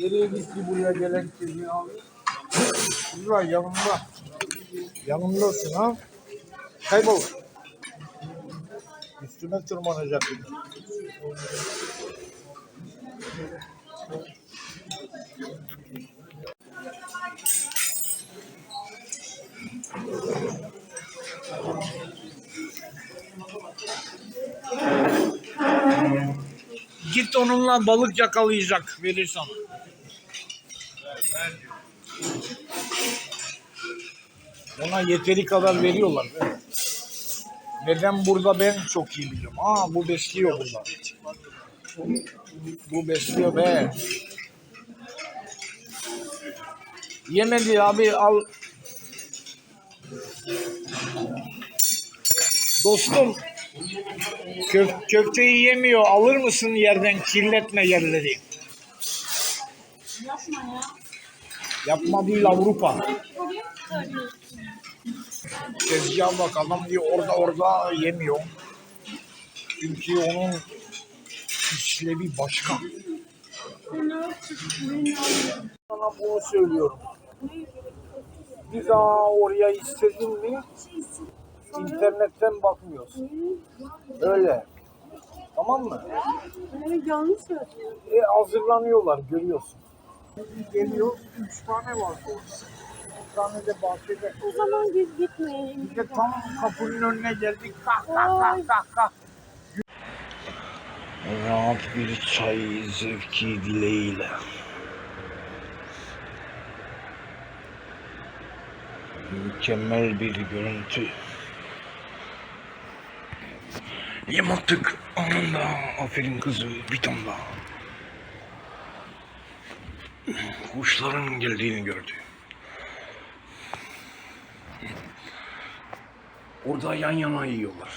Nereye gitti buraya gelen kedi abi? Burada yanımda. Yanımdasın ha. Kaybol. Üstüme tırmanacak. Git onunla balık yakalayacak verir sana. Ona yeteri kadar veriyorlar. Be. Neden burada ben çok iyi biliyorum. Aa bu besliyor burada. Bu besliyor be. Yemedi abi al. Dostum kök, köfteyi yemiyor. Alır mısın yerden kirletme yerleri. Yapma ya. Yapma değil Avrupa. Tezgaha bak adam diyor orada orada yemiyor. Çünkü onun işlevi başka. Sana bunu söylüyorum. Bir daha oraya istedin mi internetten bakmıyorsun. Öyle. Tamam mı? Yanlış. E hazırlanıyorlar görüyorsun. Geliyor üç tane var orada. Bir tane de bahçede. O zaman biz gitmeyelim. Bir de tam kapının önüne geldik. Kalk kalk kalk kalk kalk. Rahat bir çay zevki dileğiyle. Mükemmel bir görüntü. Yem attık anında. Aferin kızı bir tane daha. Kuşların geldiğini gördü. Orada yan yana yiyorlar.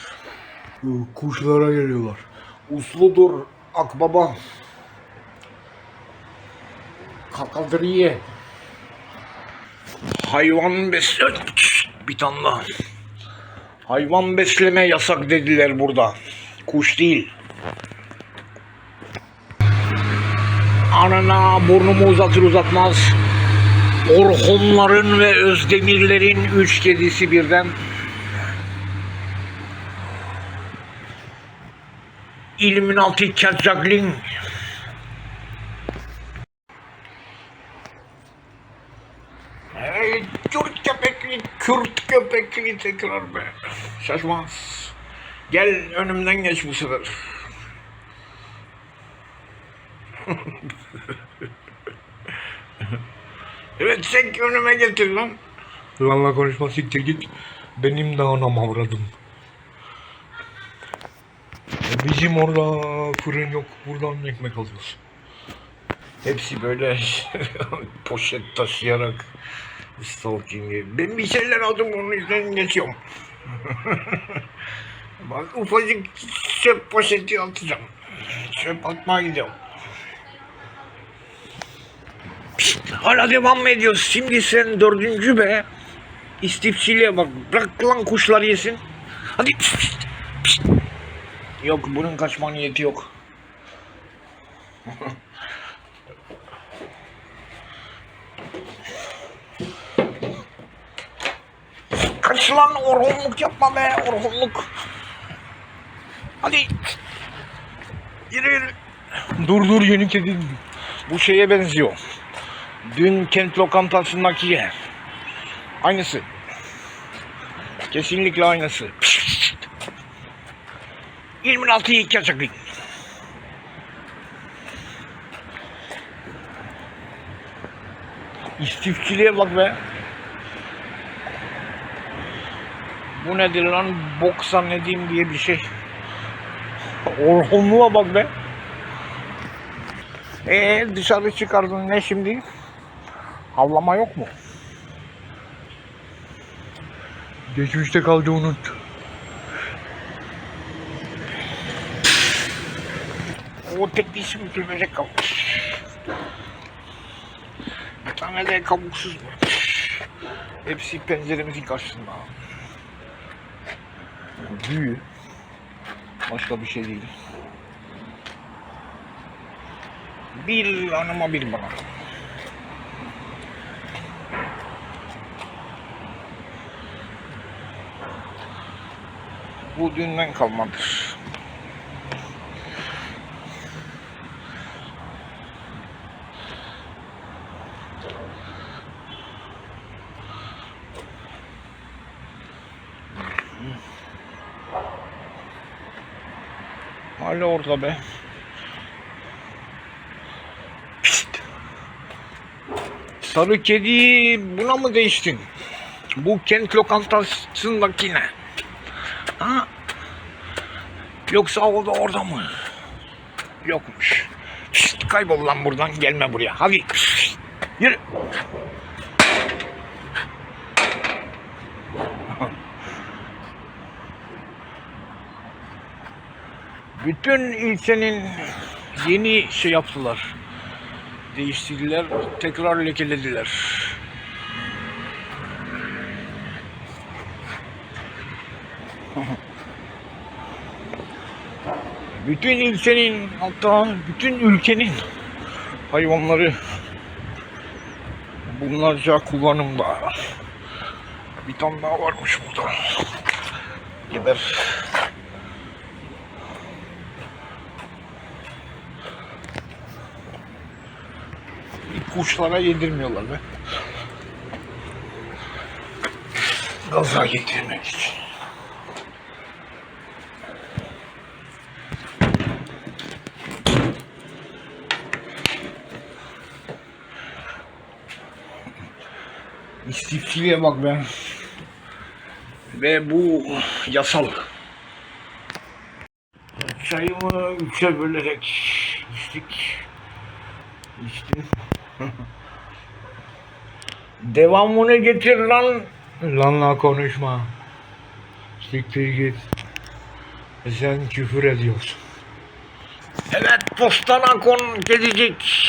Kuşlara geliyorlar. Usludur akbaba. Kakadriye. Hayvan besle... Bir tane daha. Hayvan besleme yasak dediler burada. Kuş değil. Anana burnumu uzatır uzatmaz. Orhonların ve Özdemirlerin üç kedisi birden Illuminati Kercagling. Hey, Kürt köpekli, Kürt köpekli tekrar be. Şaşmaz. Gel önümden geç bu sefer. evet sen önüme getir lan. Lanla konuşma siktir git. Benim de anam avradım. Bizim orada fırın yok. Buradan ekmek alıyoruz. Hepsi böyle poşet taşıyarak stalking. Ben bir şeyler aldım onun yüzünden geçiyorum. Bak ufacık çöp poşeti atacağım. Çöp atmaya gidiyorum. Pişt, hala devam ediyoruz? Şimdi sen dördüncü be. İstifçiliğe bak. Bırak lan kuşlar yesin. Hadi. Pişt, pişt. Yok bunun kaçma niyeti yok. Kaç lan orhunluk yapma be orhunluk. Hadi. Yürü yürü. Dur dur yeni kedi. Bu şeye benziyor. Dün kent lokantasındaki yer. Aynısı. Kesinlikle aynısı. Pişt. 26 ilk yaşaklık. İstifçiliğe bak be. Bu nedir lan? Boksa ne diyeyim diye bir şey. Orhunluğa bak be. Ee dışarı çıkardın ne şimdi? Havlama yok mu? Geçmişte kaldı unut. O tek dişi bükülmeyecek kabuk. Bir tane de kabuksuz var. Hepsi penceremizin karşısında. Büyü. Başka bir şey değil. Bir hanıma bir bana. Bu dünden kalmadır. Hala orada be. Pişt. Sarı kedi buna mı değiştin? Bu kent lokantasındaki ne? Ha? Yoksa o da orada mı? Yokmuş. Pişt, kaybol lan buradan gelme buraya. Hadi. Pişt, yürü. Bütün ilçenin yeni şey yaptılar. Değiştirdiler, tekrar lekelediler. Bütün ilçenin hatta bütün ülkenin hayvanları bunlarca kullanımda. Bir tane daha varmış burada. Geber. kuşlara yedirmiyorlar be. Gaza getirmek için. İstifçiliğe bak be. Ve bu yasal. Çayımı üçe bölerek içtik. İçtim. Devamını getir lan. Lanla konuşma. Siktir git. Sen küfür ediyorsun. Evet postana kon gelecek.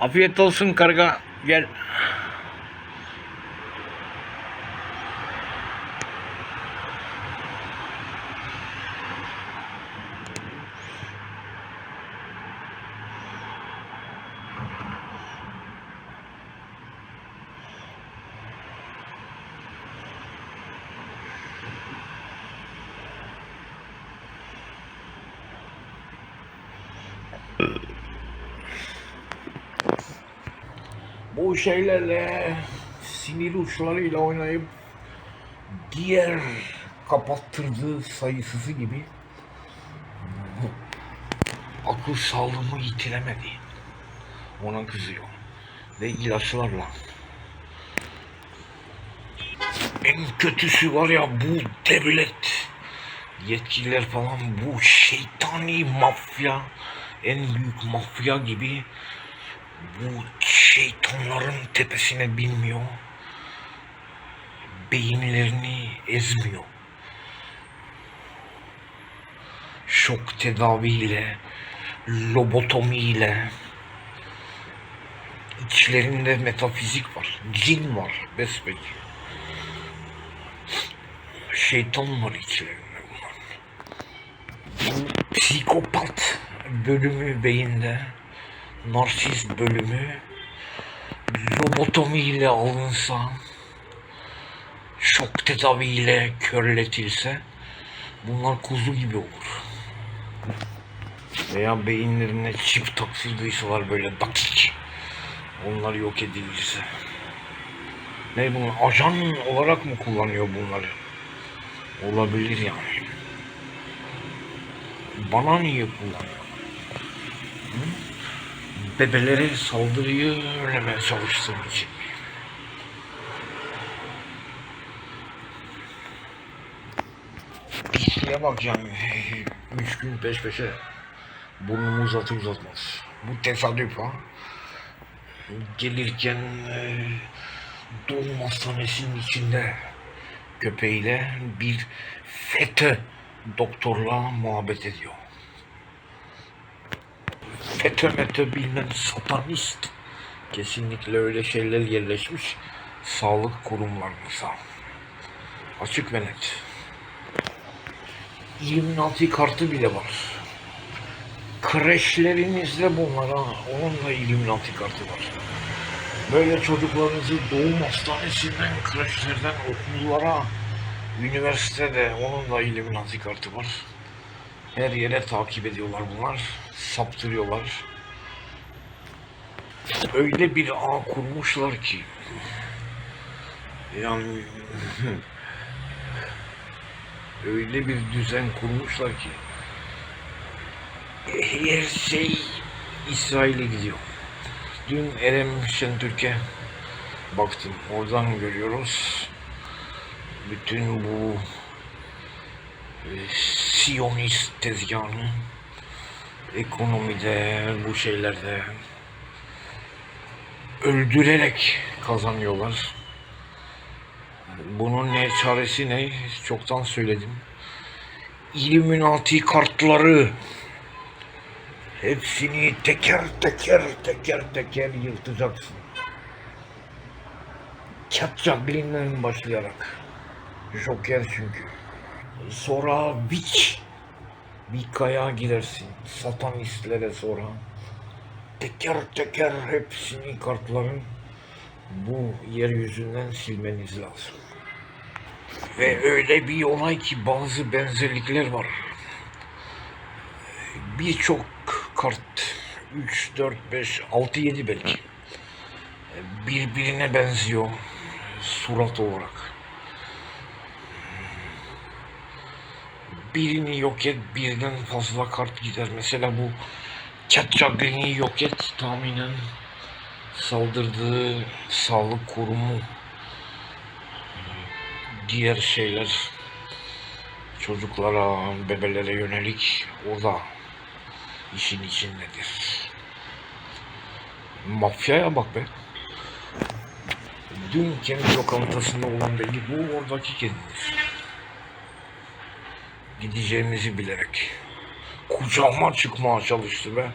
Afiyet olsun karga. Gel. Bu şeylerle sinir uçlarıyla oynayıp diğer kapattırdığı sayısızı gibi akıl sağlığımı yitiremedi. Ona kızıyor. Ve ilaçlarla. En kötüsü var ya bu devlet yetkililer falan bu şeytani mafya en büyük mafya gibi bu şeytanların tepesine binmiyor. Beyinlerini ezmiyor. Şok tedaviyle, lobotomiyle, içlerinde metafizik var, cin var besbelli. Şeytan var içlerinde bunlar. Bu psikopat bölümü beyinde narsist bölümü lobotomi ile alınsa şok tedaviyle körletilse bunlar kuzu gibi olur. Veya beyinlerine çip taksırdıysalar böyle dakik onlar yok edilirse. Ne bunu ajan olarak mı kullanıyor bunları? Olabilir yani. Bana niye kullanıyor? Bebelere saldırıyı önlemeye çalıştığım için. Pisliğe bak yani. Üç gün peş peşe burnumu uzatır uzatmaz. Bu tesadüf ha. Gelirken e, doğum hastanesinin içinde köpeğiyle bir FETÖ doktorla muhabbet ediyor. FETÖ METÖ bilmem satanist. Kesinlikle öyle şeyler yerleşmiş sağlık kurumlarımıza. Açık ve net. Illuminati kartı bile var. Kreşlerinizde bunlar ha. Onun da Illuminati kartı var. Böyle çocuklarınızı doğum hastanesinden, kreşlerden okullara, üniversitede onun da Illuminati kartı var. Her yere takip ediyorlar bunlar. Saptırıyorlar. Öyle bir ağ kurmuşlar ki yani öyle bir düzen kurmuşlar ki her şey İsrail'e gidiyor. Dün Erem Şentürk'e baktım. Oradan görüyoruz. Bütün bu e, Siyonist tezgahını ekonomide, bu şeylerde öldürerek kazanıyorlar. Bunun ne çaresi ne? Çoktan söyledim. Illuminati kartları hepsini teker teker teker teker yırtacaksın. Capcabilinden başlayarak. Joker çünkü. Sonra Witch. Vika'ya gidersin. Satanistlere sonra. Teker teker hepsini kartların bu yeryüzünden silmeniz lazım. Ve öyle bir olay ki bazı benzerlikler var. Birçok kart 3, 4, 5, 6, 7 belki birbirine benziyor surat olarak. Birini yok et birden fazla kart gider. Mesela bu Çatçaglin'i yok et tahminen saldırdığı sağlık kurumu diğer şeyler çocuklara, bebelere yönelik o da işin içindedir. Mafyaya bak be. Dün kendi lokantasında olan belli bu oradaki kedidir. Gideceğimizi bilerek kucağıma çıkmaya çalıştı be.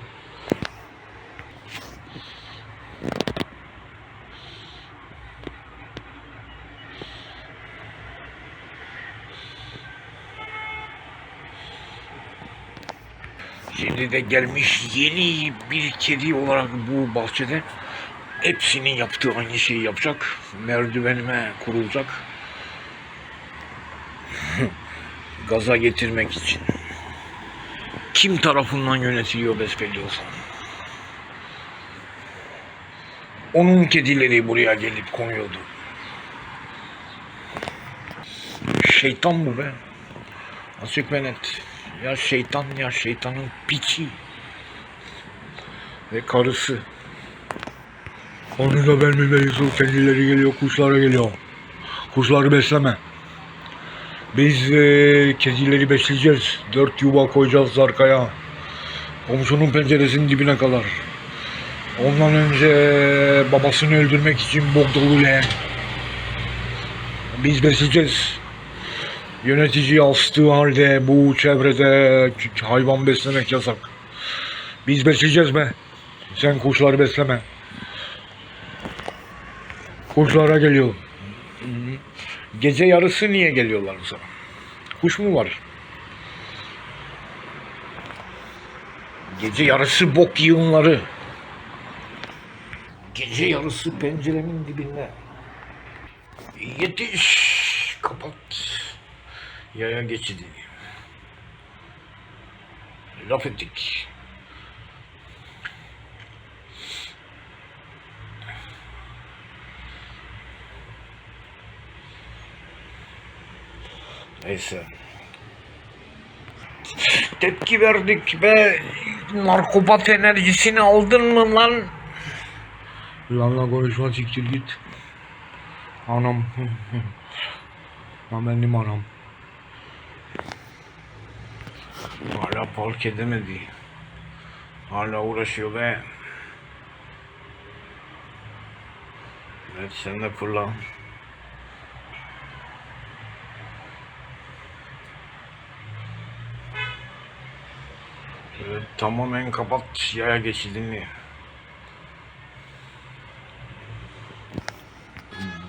Şimdi de gelmiş yeni bir kedi olarak bu bahçede hepsinin yaptığı aynı şeyi yapacak. Merdivenime kurulacak. Gaza getirmek için. Kim tarafından yönetiliyor besbelli olsa. Onun kedileri buraya gelip konuyordu. Şeytan bu be. Açık ve. Ya şeytan ya şeytanın piçi. Ve karısı. Onu da vermemeyiz. O kendileri geliyor. Kuşlara geliyor. Kuşları besleme. Biz e, kedileri besleyeceğiz. Dört yuva koyacağız arkaya. Komşunun penceresinin dibine kadar. Ondan önce babasını öldürmek için bok dolu. Biz besleyeceğiz. Yönetici astığı halde bu çevrede hayvan beslemek yasak. Biz besleyeceğiz be. Sen kuşları besleme. Kuşlara geliyor. Gece yarısı niye geliyorlar sana? Kuş mu var? Gece yarısı bok yığınları. Gece yarısı penceremin dibinde. Yetiş. Kapat. Yaya geçidi. Laf ettik. Neyse. Tepki verdik ve narkopat enerjisini aldın mı lan? Lanla konuşma siktir git. Anam. Lan benim anam. Hala fark edemedi. Hala uğraşıyor be. Evet sen de fırla. Evet, tamamen kapat yaya geçidini.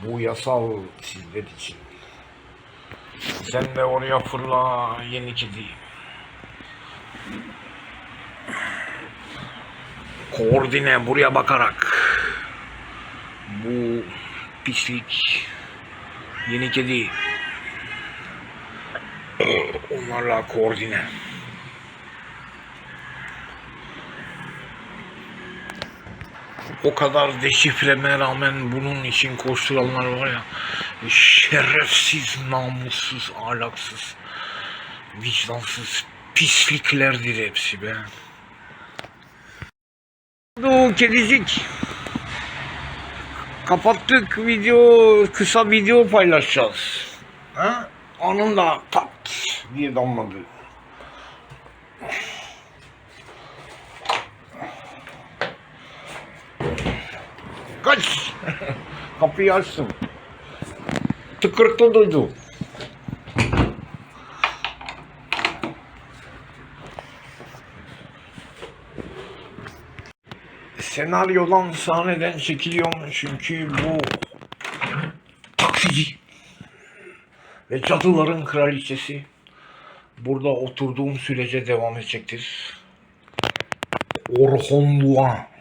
Bu yasal sizler için. Sen de oraya fırla yeni kedi. Koordine buraya bakarak. Bu pislik yeni kedi. Onlarla koordine. O kadar deşifreme rağmen bunun için koşturanlar var ya şerefsiz, namussuz, ahlaksız, vicdansız pisliklerdir hepsi be. Bu kedicik. Kapattık video, kısa video paylaşacağız. Ha? Anında pat diye damladı. Kaç! Kapıyı açtım. Tıkırtı duydu. Senaryodan sahneden çekiliyorum çünkü bu taksici ve cadıların kraliçesi burada oturduğum sürece devam edecektir. Orhon Luan.